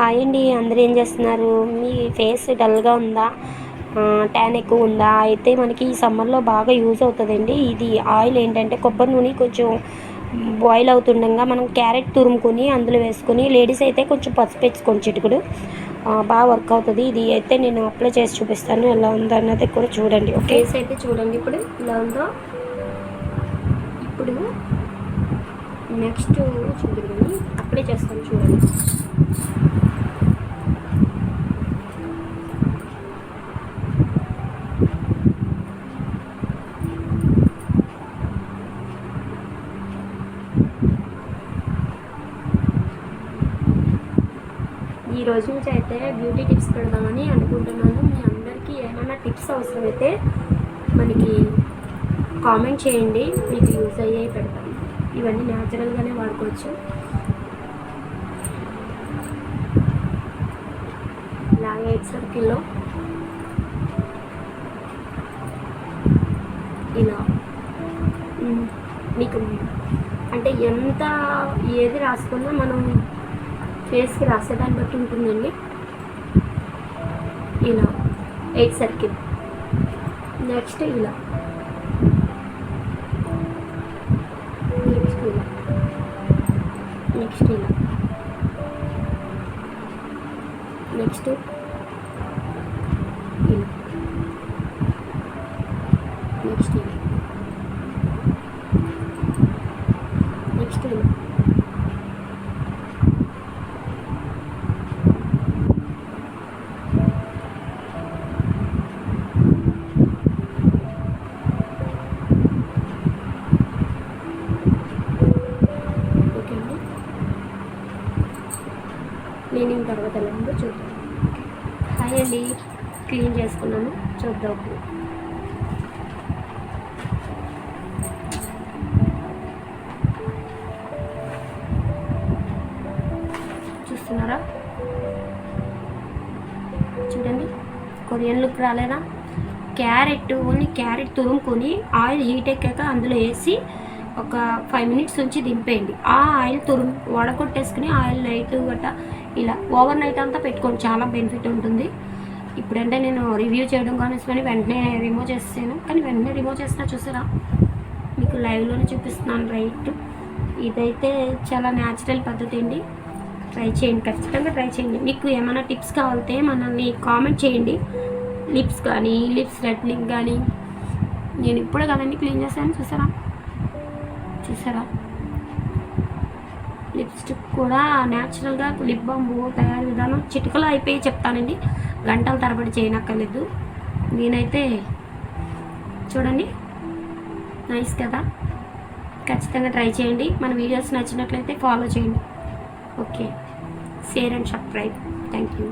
Hi అండి అందరూ ఏం చేస్తున్నారు? మీ ఫేస్ డల్గా ఉందా? ట్యాన్ ఎక్కువ ఉందా? అయితే మనకి ఈ సమ్మర్లో బాగా యూజ్ అవుతుందండి. ఇది ఆయిల్ ఏంటంటే కొబ్బరి నూనె కొంచెం బాయిల్ అవుతుండగా మనం క్యారెట్ తురుముకొని అందులో వేసుకొని లేడీస్ అయితే కొంచెం పసుపు వేసుకొని చిటుకుడు. బాగా వర్క్ అవుతుంది. ఇది అయితే నేను అప్లై చేసి చూపిస్తాను. ఎలా ఉందో అన్నది కూడా చూడండి ఓకే? ఫేస్ అయితే చూడండి ఇప్పుడు. ఎలా ఉందో? ఇప్పుడు నెక్స్ట్ చూడండి అప్లై చేస్తాను చూడండి. ఈ రోజు నుంచి అయితే బ్యూటీ టిప్స్ పెడదామని అనుకుంటున్నాను. మీ అందరికీ ఏమైనా టిప్స్ అవసరమైతే మనకి కామెంట్ చేయండి. మీకు యూజ్ అయ్యే పెడతాను. ఇవన్నీ న్యాచురల్గానే వాడుకోవచ్చు. ఎయిట్ సర్కిల్లో ఇలా మీకు అంటే ఎంత ఏది రాసుకున్నా మనం ఫేస్కి రాసేదాన్ని బట్టి ఉంటుందండి. ఇలా ఎయిట్ సర్కిల్ నెక్స్ట్ ఇలా. నెక్స్ట్ ఇలా. నెక్స్ట్ ఇలా. నెక్స్ట్ ఇలా నెక్స్ట్ ఇలా నెక్స్ట్ ఓకే క్లీనింగ్ తర్వాత ఎలా చూద్దాం. హాయ్ అండి. క్లీన్ చేసుకున్నాను. చూద్దాం. చూస్తున్నారా? చూడండి కొరియన్ లుక్ రాలేదా? క్యారెట్ ఓన్లీ క్యారెట్ తురుముకొని ఆయిల్ హీట్ ఎక్కాక అందులో వేసి ఒక ఫైవ్ మినిట్స్ ఉంచి దింపేయండి. ఆ ఆయిల్ తురుము వడగొట్టేసుకుని ఆయిల్ నైట్ గట్ట ఇలా ఓవర్ నైట్ అంతా పెట్టుకోండి చాలా బెనిఫిట్ ఉంటుంది. ఇప్పుడంటే నేను రివ్యూ చేయడం కానీ వెంటనే రిమూవ్ చేసాను కానీ వెంటనే రిమూవ్ చేసినా చూసారా? మీకు లైవ్లోనే చూపిస్తున్నాను రైట్. ఇదైతే చాలా న్యాచురల్ పద్ధతి అండి. ట్రై చేయండి ఖచ్చితంగా ట్రై చేయండి. మీకు ఏమైనా టిప్స్ కావాలితే మనల్ని కామెంట్ చేయండి. లిప్స్ కానీ లిప్స్ రెడ్నింగ్ కానీ నేను ఇప్పుడే కదండి క్లీన్ చేశాను చూసారా? చూసారా? లిప్స్టిక్ కూడా న్యాచురల్గా లిప్ బాంబు తయారు విధానం చిటికలో అయిపోయి చెప్తానండి. గంటల తరబడి చేయనక్కర్లేదు. నేనైతే చూడండి నైస్ కదా? ఖచ్చితంగా ట్రై చేయండి. మన వీడియోస్ నచ్చినట్లయితే ఫాలో చేయండి. Okay share and subscribe thank you